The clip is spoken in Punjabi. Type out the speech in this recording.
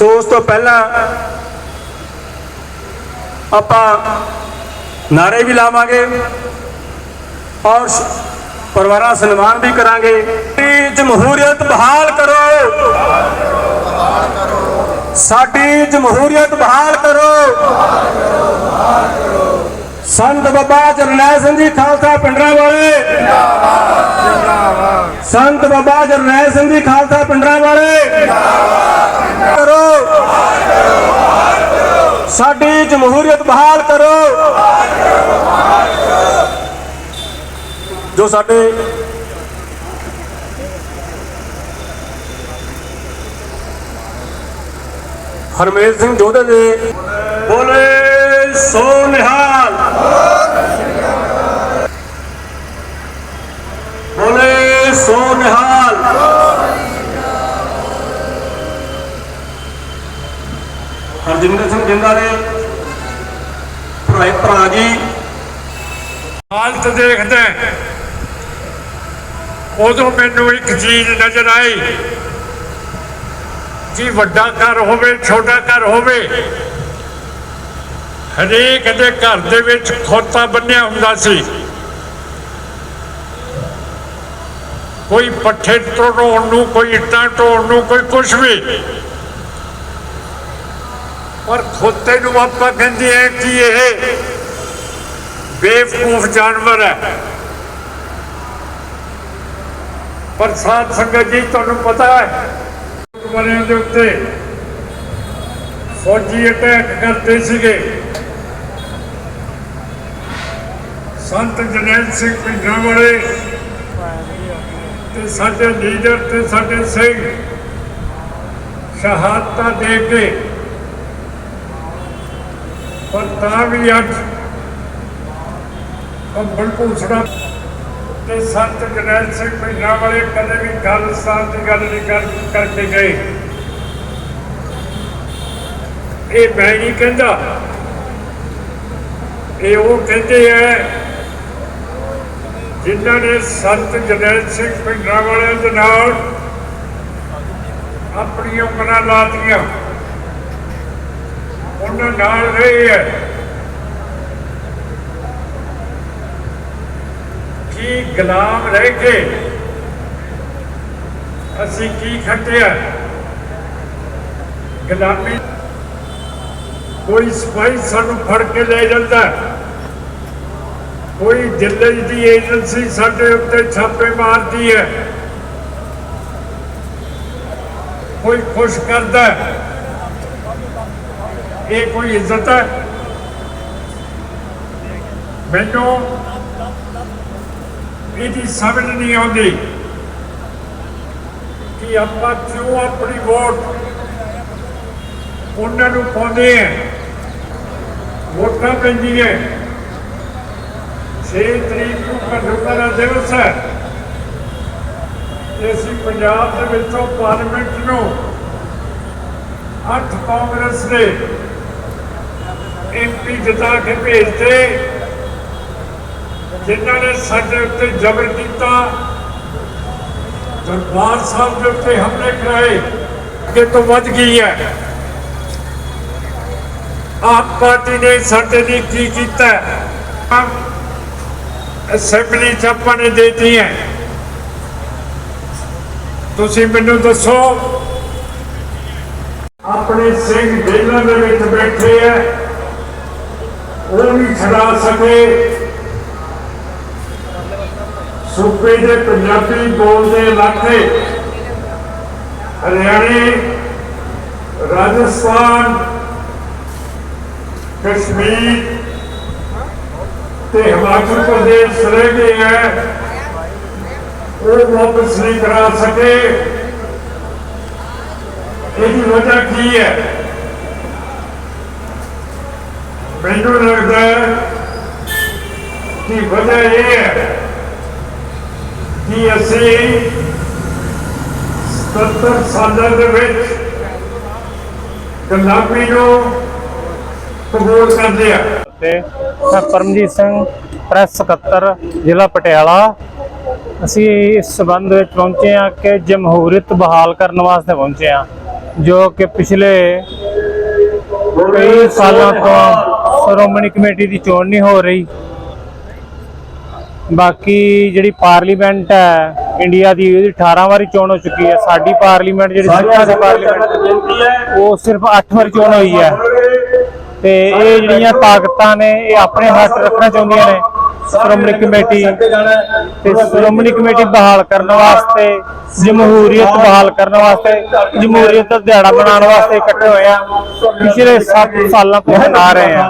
ਸੋ ਉਸ ਤੋਂ ਪਹਿਲਾਂ ਆਪਾਂ ਨਾਰੇ ਵੀ ਲਾਵਾਂਗੇ ਔਰ ਸ਼- ਪਰਿਵਾਰਾਂ ਦਾ ਸਨਮਾਨ ਵੀ ਕਰਾਂਗੇ। ਜਮਹੂਰੀਅਤ ਬਹਾਲ ਕਰੋ। ਸਾਡੀ ਜਮਹੂਰੀਅਤ ਬਹਾਲ ਕਰੋ। ਸੰਤ ਬਾਬਾ ਜਰਨੈਲ ਸਿੰਘ ਜੀ ਖਾਲਸਾ ਪਿੰਡਰਾਂ ਵਾਲੇ। ਸੰਤ ਬਾਬਾ ਜਰਨੈਲ ਸਿੰਘ ਜੀ ਖਾਲਸਾ ਪਿੰਡਰਾਂ ਵਾਲੇ ਕਰੋ ਸਾਡੀ ਜਮਹੂਰੀਅਤ ਬਹਾਲ ਕਰੋ। ਜੋ ਸਾਡੇ ਹਰਮੇਲ ਸਿੰਘ ਜੋਧੇ ਦੇ ਬੋਲੇ ਸੋ ਨਿਹਾਲ ਬੋਲੇ ਸੋ ਨਿਹਾਲ ਹਰਜਿੰਦਰ ਸਿੰਘ ਜਿੰਦਾ ਦੇ ਭਰਾ ਭਰਾ ਜੀ। ਹਾਲਤ ਦੇਖਦਾ ਉਦੋਂ ਮੈਨੂੰ ਇੱਕ ਚੀਜ਼ ਨਜ਼ਰ ਆਈ ਕਿ ਵੱਡਾ ਘਰ ਹੋਵੇ, ਛੋਟਾ ਘਰ ਹੋਵੇ, ਹਰੇਕ ਦੇ ਘਰ ਦੇ ਵਿੱਚ ਖੋਤਾ ਬੰਨਿਆ ਹੁੰਦਾ ਸੀ। ਕੋਈ ਪੱਠੇ ਤੋੜਨ ਨੂੰ, ਕੋਈ ਇੱਟਾਂ ਢੋਣ ਨੂੰ, ਕੋਈ ਕੁਛ ਵੀ। ਪਰ ਖੋਤੇ ਨੂੰ ਆਪਾਂ ਕਹਿੰਦੇ ਆ ਕਿ ਇਹ ਬੇਵਕੂਫ ਜਾਨਵਰ ਹੈ। ਪਰ ਸਾਧ ਸੰਗਤ ਜੀ, ਤੁਹਾਨੂੰ ਪਤਾ ਹੈ ਗੁਰਬਾਰਿਆਂ ਦੇ ਉੱਤੇ ਫੌਜੀ ਅਟੈਕ ਕਰਦੇ ਸੀਗੇ। ਸੰਤ ਜਨੈਲ ਸਿੰਘ ਪਿੰਡਾਂ ਵਾਲੇ ਤੇ ਸਾਡੇ ਲੀਡਰ ਤੇ ਸਾਡੇ ਸਿੰਘ ਸ਼ਹਾਦਤਾਂ ਦੇ ਕੇ ਪਰ ਤਾਂ ਵੀ ਅੱਜ ਕੰਬਲ ਭੂਸੜਾ ਤੇ ਸੰਤ ਜਨੈਲ ਸਿੰਘ ਮਹੀਨਾ ਵਾਲੇ ਕਦੇ ਵੀ ਗੱਲ ਖਾਲਿਸਤਾਨ ਦੀ ਗੱਲ ਨਹੀਂ ਕਰ ਕਰਕੇ ਗਏ। ਇਹ ਮੈਂ ਨਹੀਂ ਕਹਿੰਦਾ। ਇਹ ਉਹ ਕਹਿੰਦੇ ਐ ਜਿਨ੍ਹਾਂ ਨੇ ਸੰਤ ਜਨੈਲ ਸਿੰਘ ਮਹੀਨਾ ਵਾਲਿਆਂ ਦੇ ਨਾਲ ਆਪਣੀਆਂ ਉਮਰਾਂ ਲਾਤੀਆਂ। ਉਹਨਾਂ ਨਾਲ ਰਹੇ ਹੈ। ਕੀ ਗੁਲਾਮ ਰਹਿ ਕੇ ਅਸੀਂ ਕੀ ਖੱਟਿਆ? ਗੁਲਾਮੀ ਕੋਈ ਸਿਪਾਹੀ ਸਾਨੂੰ ਫੜ ਕੇ ਲੈ ਜਾਂਦਾ ਕੋਈ ਦਿੱਲੀ ਦੀ ਏਜੰਸੀ ਸਾਡੇ ਉੱਤੇ ਛਾਪੇ ਮਾਰਦੀ ਹੈ। ਕੋਈ ਖੁਸ਼ ਕਰਦਾ ਹੈ। ਇਹ ਕੋਈ ਇੱਜ਼ਤ ਹੈ? ਮੈਨੂੰ ਇਹਦੀ ਸਮਝ ਨਹੀਂ ਆਉਂਦੀ ਕਿ ਆਪਾਂ ਕਿਉਂ ਆਪਣੀ ਵੋਟ ਉਹਨਾਂ ਨੂੰ ਪਾਉਂਦੇ ਆ ਵੋਟਾਂ ਪੈਂਦੀਆਂ। 6 ਤਰੀਕ ਨੂੰ ਘੱਟੋ ਦਾ ਦਿਵਸ ਹੈ। ਤੇ ਅਸੀਂ ਪੰਜਾਬ ਦੇ ਵਿੱਚੋਂ ਪਾਰਲੀਮੈਂਟ ਨੂੰ ਅੱਠ ਕਾਂਗਰਸ ਦੇ ਐਮਪੀ ਜਿਤਾ ਕੇ ਭੇਜਦੇ ਜਿਨ੍ਹਾਂ ਨੇ ਸਾਡੇ ਉੱਤੇ ਜ਼ਬਰ ਕੀਤਾ, ਦਰਬਾਰ ਸਾਹਿਬ ਦੇ ਉੱਤੇ ਹਮਲੇ ਕਰਾਏ ਅੱਗੇ ਤੋਂ ਵੱਧ ਗਈ ਹੈ? ਆਪ ਪਾਰਟੀ ਨੇ ਸਾਡੇ ਲਈ ਕੀ ਕੀਤਾ? ਅਸੈਂਬਲੀ ਚ ਆਪਾਂ ਨੇ ਦੇਤੀ ਹੈ। ਤੁਸੀਂ ਮੈਨੂੰ ਦੱਸੋ, ਆਪਣੇ ਸਿੰਘ ਜੇਲ੍ਹਾਂ ਦੇ ਵਿੱਚ ਬੈਠੇ ਹੈ। ਉਹ ਨਹੀਂ ਛਡਾ ਸਕੇ। ਸੂਬੇ ਦੇ ਪੰਜਾਬੀ ਬੋਲਦੇ ਇਲਾਕੇ, ਹਰਿਆਣੇ, ਰਾਜਸਥਾਨ, ਕਸ਼ਮੀਰ ਤੇ ਹਿਮਾਚਲ ਪ੍ਰਦੇਸ਼ ਰਹਿ ਗਏ ਹੈ। ਉਹ ਵਾਪਸ ਨਹੀਂ ਕਰਾ ਸਕੇ। ਇਹਦੀ ਵਜ੍ਹਾ ਕੀ ਹੈ? ਮੈਨੂੰ ਲੱਗਦਾ ਕਿ ਵਜ੍ਹਾ ਇਹ ਹੈ ਕਿ ਅਸੀਂ 77 ਸਾਲਾਂ ਦੇ ਵਿੱਚ ਗੁਲਾਮੀ ਨੂੰ ਕਬੂਲ ਕਰ ਲਿਆ ਤੇ ਮੈਂ ਪਰਮਜੀਤ ਸਿੰਘ ਪ੍ਰੈਸ ਸਕੱਤਰ ਜ਼ਿਲ੍ਹਾ ਪਟਿਆਲਾ ਅਸੀਂ ਇਸ ਸਬੰਧ ਵਿੱਚ ਪਹੁੰਚੇ ਹਾਂ ਕਿ ਜਮਹੂਰੀਅਤ ਬਹਾਲ ਕਰਨ ਵਾਸਤੇ ਪਹੁੰਚੇ ਹਾਂ, ਜੋ ਕਿ ਪਿਛਲੇ ਕਈ ਸਾਲਾਂ ਤੋਂ ਸ਼੍ਰੋਮਣੀ ਕਮੇਟੀ ਦੀ ਚੋਣ ਨਹੀਂ ਹੋ ਰਹੀ। ਬਾਕੀ ਜਿਹੜੀ ਪਾਰਲੀਮੈਂਟ ਹੈ ਇੰਡੀਆ ਦੀ ਉਹਦੀ 18 ਵਾਰੀ ਚੋਣ ਹੋ ਚੁੱਕੀ ਹੈ। ਸਾਡੀ ਪਾਰਲੀਮੈਂਟ ਜਿਹੜੀ ਸਿੱਖਾਂ ਦੀ ਪਾਰਲੀਮੈਂਟ ਉਹ ਸਿਰਫ 8 ਵਾਰੀ ਚੋਣ ਹੋਈ ਹੈ। ਤੇ ਇਹ ਜਿਹੜੀਆਂ ਤਾਕਤਾਂ ਨੇ ਇਹ ਆਪਣੇ ਹੱਥ ਰੱਖਣਾ ਚਾਹੁੰਦੀਆਂ ਨੇ। ਸ਼੍ਰੋਮਣੀ ਕਮੇਟੀ ਤੇ ਸ਼੍ਰੋਮਣੀ ਕਮੇਟੀ ਬਹਾਲ ਕਰਨ ਵਾਸਤੇ, ਜਮਹੂਰੀਅਤ ਬਹਾਲ ਕਰਨ ਵਾਸਤੇ, ਜਮਹੂਰੀਅਤ ਦਾ ਦਿਹਾੜਾ ਮਨਾਉਣ ਵਾਸਤੇ ਇਕੱਠੇ ਹੋਏ ਆ। ਪਿਛਲੇ 7 ਸਾਲਾਂ ਤੋਂ ਮਨਾ ਰਹੇ ਆ।